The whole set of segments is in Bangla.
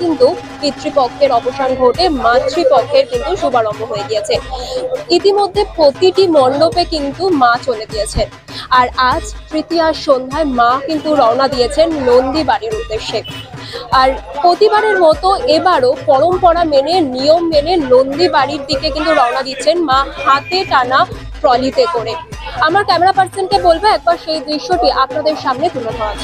কিন্তু পিতৃপক্ষের অবসান ঘটে, মাতৃপক্ষের কিন্তু শুভারম্ভ হয়ে গিয়েছে। ইতিমধ্যে প্রতিটি মণ্ডপে কিন্তু মা চলে গিয়েছেন। আর আজ তৃতীয়ার সন্ধ্যায় মা কিন্তু রওনা দিয়েছেন নন্দী বাড়ির উদ্দেশ্যে। আর প্রতিবারের মতো এবারও পরম্পরা মেনে, নিয়ম মেনে নন্দী বাড়ির দিকে কিন্তু রওনা দিচ্ছেন মা হাতে টানা ট্রলিতে করে। আমার ক্যামেরা পার্সনকে বলব, একবার সেই দৃশ্যটি আপনাদের সামনে তুলে ধরা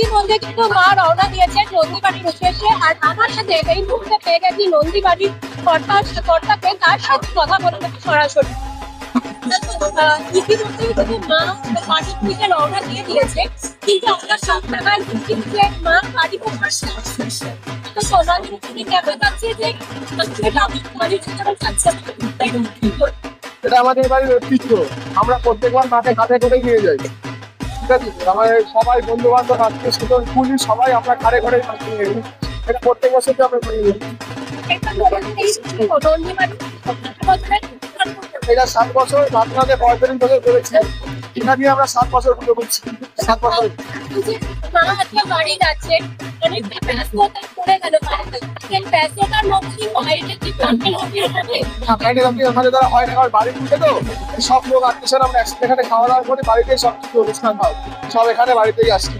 ইতিমধ্যে কিন্তু মা রওনা উদ্দেশ্যে আর আমার সাথে এই মুহূর্তে পেয়ে গেছি নন্দীবাড়ির কর্তা কর্তাকে, তার সাথে কথা বলে সরাসরি। রওনা দিয়ে দিয়েছে। কিন্তু আমরা মা তো যে এটা আমাদের বাড়ির ঐতিহ্য। আমরা প্রত্যেকবার মাঠে কাঁধে করে নিয়ে যাই। আমাদের সবাই বন্ধু বান্ধব আত্মীয় স্বজন পুলিশ সবাই আমরা ঘরে মাঠে এটা প্রত্যেক বছর আমরা করে এটা সাত বছর আপনাদের পঁয়তাল্লিশ বছর করেছি এটা নিয়ে আমরা সাত বছর পুজো করছি সাত বছর। মা আজকে বাড়ি যাচ্ছে, অনেকটা ব্যস্ততা পড়ে গেল হয় না কারণ বাড়ি তুলতে তো সব লোক আত্মীয় আমরা একসাথে এখানে খাওয়া দাওয়া করে বাড়িতেই সব কিছু অনুষ্ঠান হয় সব এখানে বাড়িতেই আসছে।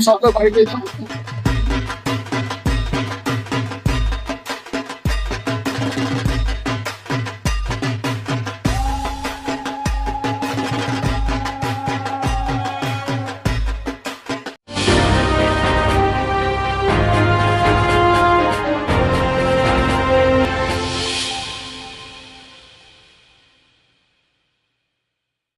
সব তো বাড়িতেই